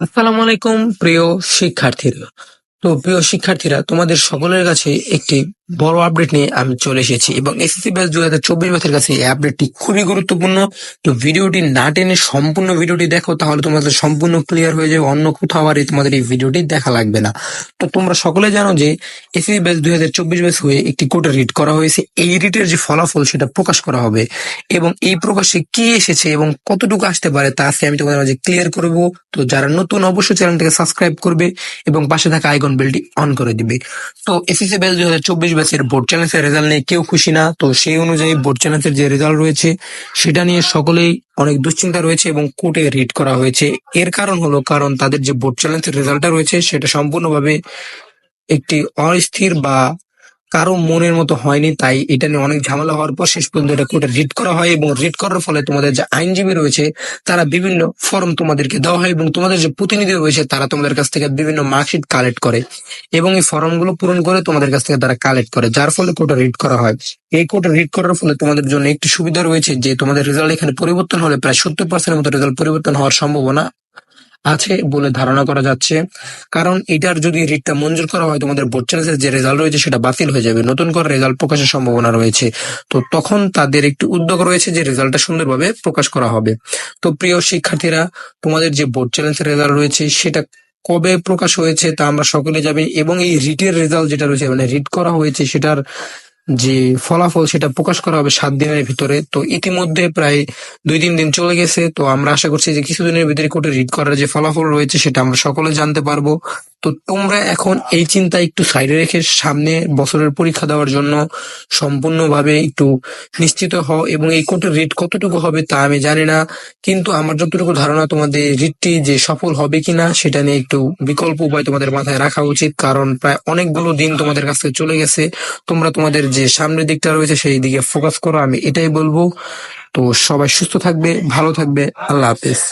আসসালামু আলাইকুম প্রিয় শিক্ষার্থীরা। তো প্রিয় শিক্ষার্থীরা তোমাদের সকলের কাছে একটি বড় আপডেট নিয়ে আমি চলে এসেছি এবং এসএসসি ব্যাচ দুই হাজার চব্বিশ ব্যাচের কাছে এই আপডেটটি খুবই গুরুত্বপূর্ণ। তো ভিডিওটি না টেনে সম্পূর্ণ ভিডিওটি দেখো, তাহলে তোমাদের সম্পূর্ণ ক্লিয়ার হয়ে যাবে, অন্য কোথাও আর তোমাদের এই ভিডিওটি দেখা লাগবে না। তো তোমরা সকলে জানো যে এসএসসি ব্যাচ দুই হাজার চব্বিশ ব্যাচ হয়ে একটি কোর্টে রিট করা হয়েছে। এই রিটের যে ফলাফল সেটা প্রকাশ করা হবে এবং এই প্রকাশে কি এসেছে এবং কতটুকু আসতে পারে তা আজকে আমি তোমাদের মাঝে ক্লিয়ার করব। তো যারা নতুন অবশ্যই চ্যানেলটাকে সাবস্ক্রাইব করবে এবং পাশে থাকা আইকন বেলটি অন করে দিবে। তো এসএসসি ব্যাচ দু হাজার চব্বিশ ব্যাচের বোর্ড চ্যালেঞ্জের রেজাল্ট নিয়ে কেউ খুশি না। তো সেই অনুযায়ী বোর্ড চ্যালেঞ্জের যে রেজাল্ট রয়েছে, সেটা নিয়ে সকলেই অনেক দুশ্চিন্তা রয়েছে এবং কোর্টে রিট করা হয়েছে। এর কারণ হলো কারণ তাদের যে বোর্ড চ্যালেঞ্জের রেজাল্টটা রয়েছে, সেটা সম্পূর্ণভাবে একটি অস্থির বা কারও মনের মতো হয়নি, তাই এটা নিয়ে অনেক ঝামেলা হওয়ার পর শেষ পর্যন্ত এটা কোর্টে রিট করা হয় এবং রিট করার ফলে তোমাদের যে আইনজীবী রয়েছে, তারা বিভিন্ন ফর্ম তোমাদেরকে দেওয়া হয় এবং তোমাদের যে প্রতিনিধি রয়েছে, তারা তোমাদের কাছ থেকে বিভিন্ন মার্কশিট কালেক্ট করে এবং এই ফর্মগুলো পূরণ করে তোমাদের কাছ থেকে তারা কালেক্ট করে, যার ফলে কোর্টে রিট করা হয়। এই কোর্টে রিট করার ফলে তোমাদের জন্য একটি সুবিধা রয়েছে যে তোমাদের রেজাল্ট এখানে পরিবর্তন হলে প্রায় সত্তর পার্সেন্টের মতো রেজাল্ট পরিবর্তন হওয়ার সম্ভাবনা আছে বলে ধারণা করা যাচ্ছে। কারণ এটার যদি রিটটা মঞ্জুর করা হয়, তোমাদের বোর্ড চ্যালেঞ্জের যে রেজাল্ট রয়েছে, সেটা বাতিল হয়ে যাবে। নতুন করে রেজাল্ট প্রকাশের সম্ভাবনা রয়েছে। তো তখন তাদের একটি উদ্যোগ রয়েছে যে রেজাল্টটা সুন্দরভাবে প্রকাশ করা হবে। তো প্রিয় শিক্ষার্থীরা, তোমাদের যে বোর্ড চ্যালেঞ্জের রেজাল্ট রয়েছে, সেটা কবে প্রকাশ হয়েছে তা আমরা সকলে জানি এবং এই রিটের রেজাল্ট যেটা রয়েছে মানে রিট করা হয়েছে, সেটার যে ফলাফল সেটা প্রকাশ করা হবে সাত দিনের ভিতরে। তো ইতিমধ্যে প্রায় দুই তিন দিন চলে গেছে। তো আমরা আশা করছি যে কিছুদিনের ভিতরে কোর্টে রিড করার যে ফলাফল রয়েছে সেটা আমরা সকলে জানতে পারব। তো তোমরা এখন এই চিন্তা একটু সাইডে রেখে সামনে বছরের পরীক্ষা দেওয়ার জন্য সম্পূর্ণভাবে একটু নিশ্চিত হও এবং এই কোর্টের রিট কতটুকু হবে তা আমি জানি না, কিন্তু আমার যতটুকু ধারণা তোমাদের রিটটি যে সফল হবে কিনা সেটা নিয়ে একটু বিকল্প উপায় তোমাদের মাথায় রাখা উচিত, কারণ প্রায় অনেকগুলো দিন তোমাদের কাছ চলে গেছে। তোমরা তোমাদের যে সামনের দিকটা রয়েছে সেই দিকে ফোকাস করো, আমি এটাই বলব। তো সবাই সুস্থ থাকবে, ভালো থাকবে, আল্লাহ হাফেজ।